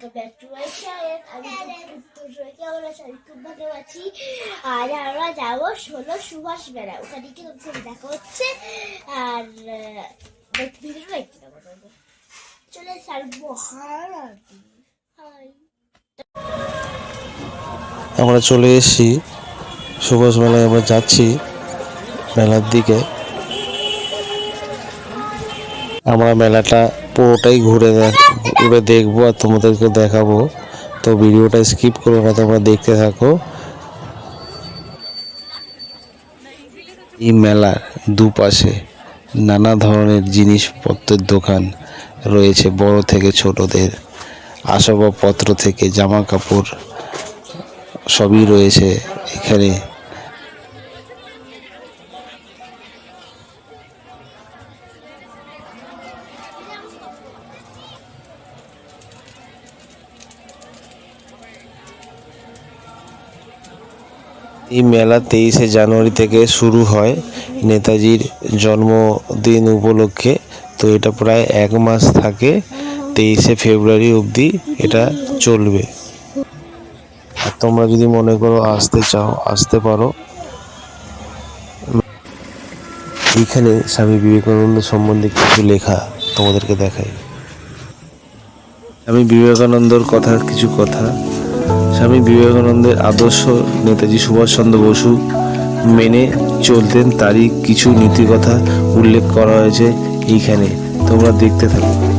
Welcome back to my channel আমি তো কেমন আছি খুব ভালো আছি আর আমরা যাব ষোলো সুভাষ মেলা ওখানে সাথে দেখা হচ্ছে আর চলে আমরা চলে এসেছি সুভাষ মেলায়, আমরা যাচ্ছি মেলার দিকে। আমরা মেলাটা পুরোটাই ঘুরে দেখ- ঘুরে দেখব আর তোমাদেরকে দেখাবো। তো ভিডিওটা স্কিপ করো না, তোমরা দেখতে থাকো। এই মেলার দুপাশে নানা ধরনের জিনিসপত্রের দোকান রয়েছে, বড় থেকে ছোটদের। আসবাবপত্র থেকে জামা কাপড় সবই রয়েছে এখানে। এই মেলা তেইশে জানুয়ারি থেকে শুরু হয় নেতাজির জন্মদিন উপলক্ষে। তো এটা প্রায় এক মাস থাকে, তেইশে ফেব্রুয়ারি অবধি এটা চলবে। আর তোমরা যদি মনে করো আসতে চাও, আসতে পারো। এইখানে স্বামী বিবেকানন্দ সম্বন্ধে কিছু লেখা তোমাদেরকে দেখাই। স্বামী বিবেকানন্দর কথা, কিছু কথা। স্বামী বিবেকানন্দের আদর্শ নেতাজি সুভাষচন্দ্র বসু মেনে চলতেন তারই কিছু নীতিকথা উল্লেখ করা হয়েছে এইখানে। তোমরা দেখতে থাকো।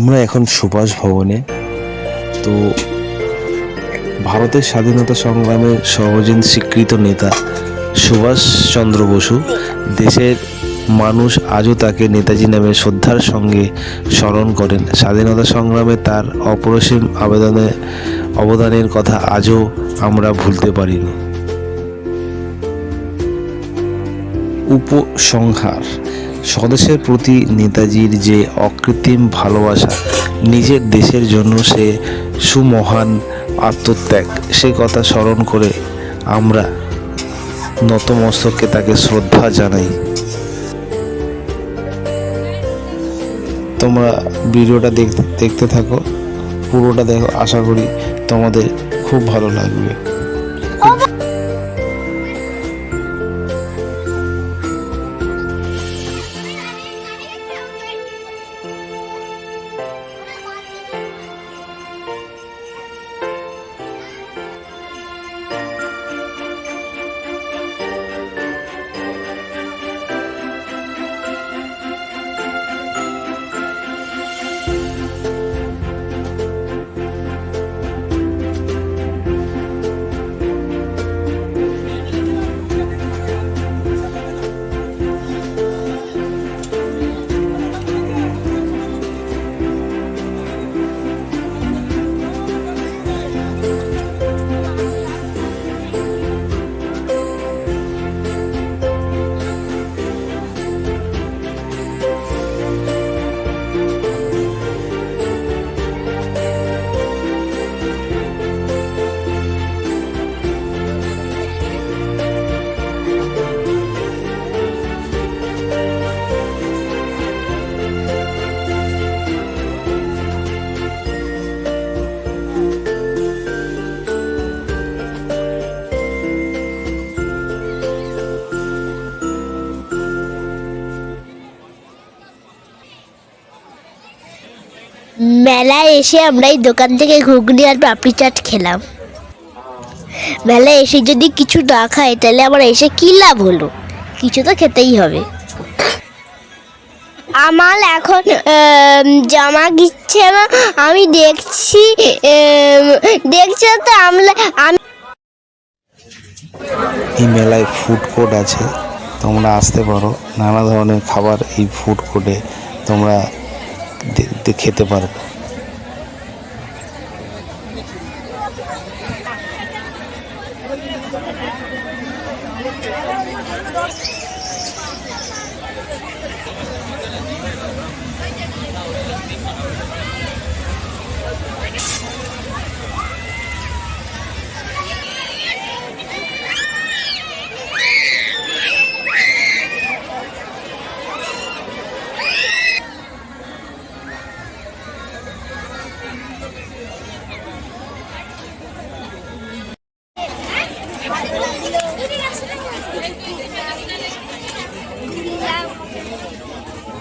আমরা এখন সুভাষ ভবনে। তো ভারতের স্বাধীনতা সংগ্রামের সর্বজন স্বীকৃত নেতা সুভাষচন্দ্র বসু, দেশের মানুষ আজও তাকে নেতাজি নামে শ্রদ্ধার সঙ্গে স্মরণ করেন। স্বাধীনতা সংগ্রামে তার অপরিসীম আবেদনে, অবদানের কথা আজও আমরা ভুলতে পারিনি। উপসংহার স্বদেশের প্রতি নেতাজির যে অকৃত্রিম ভালোবাসা, নিজের দেশের জন্য সে সুমহান আত্মত্যাগ, সে কথা স্মরণ করে আমরা নতমস্তকে তাকে শ্রদ্ধা জানাই। তোমরা ভিডিওটা দেখতে দেখতে থাকো, পুরোটা দেখো, আশা করি তোমাদের খুব ভালো লাগবে। মেলায় এসে আমরা এই দোকান থেকে ঘুগনি আর পাপড়ি চাট খেলাম। মেলায় এসে যদি কিছু না খাই তাহলে আমার এসে কী লাভ হলো? কিছু তো খেতেই হবে। আমার এখন জামা কিচ্ছে না। আমি দেখছি দেখছি তো আমলে আমি এই মেলায় ফুড কোর্ট আছে। তোমরা আসতে পারো। নানা ধরনের খাবার এই ফুড কোর্টে তোমরা খেতে দে- খেতে পারবে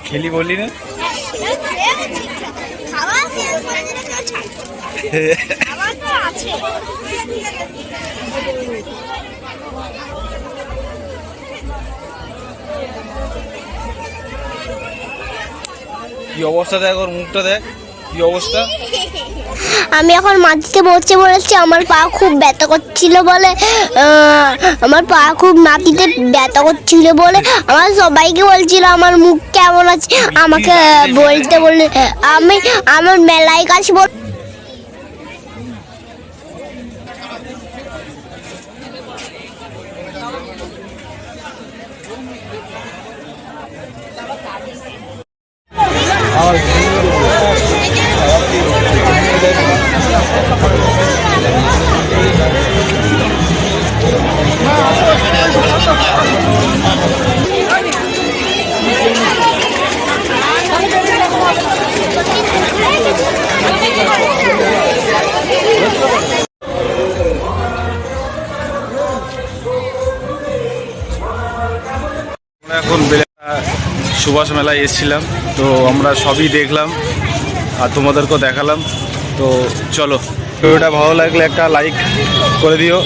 খেলি বললি না? কি অবস্থা দেখ ওর মুখটা দেখ কি অবস্থা? আমি এখন মাটিতে বসে পড়েছি আমার পা খুব ব্যথা করছিল বলে আমার পা খুব মাটিতে ব্যথা করছিল বলে আমার সবাইকে বলছিল, আমার মুখ কেমন আছে? আমাকে বলতে বললে, আমি, আমার মেলায় কাছে বল এখন সুভাষ মেলায় এসেছিলাম, তো আমরা সবই দেখলাম আর তোমাদেরকেও দেখালাম। তো চলো, ভিডিওটা ভালো লাগলে একটা লাইক করে দিও।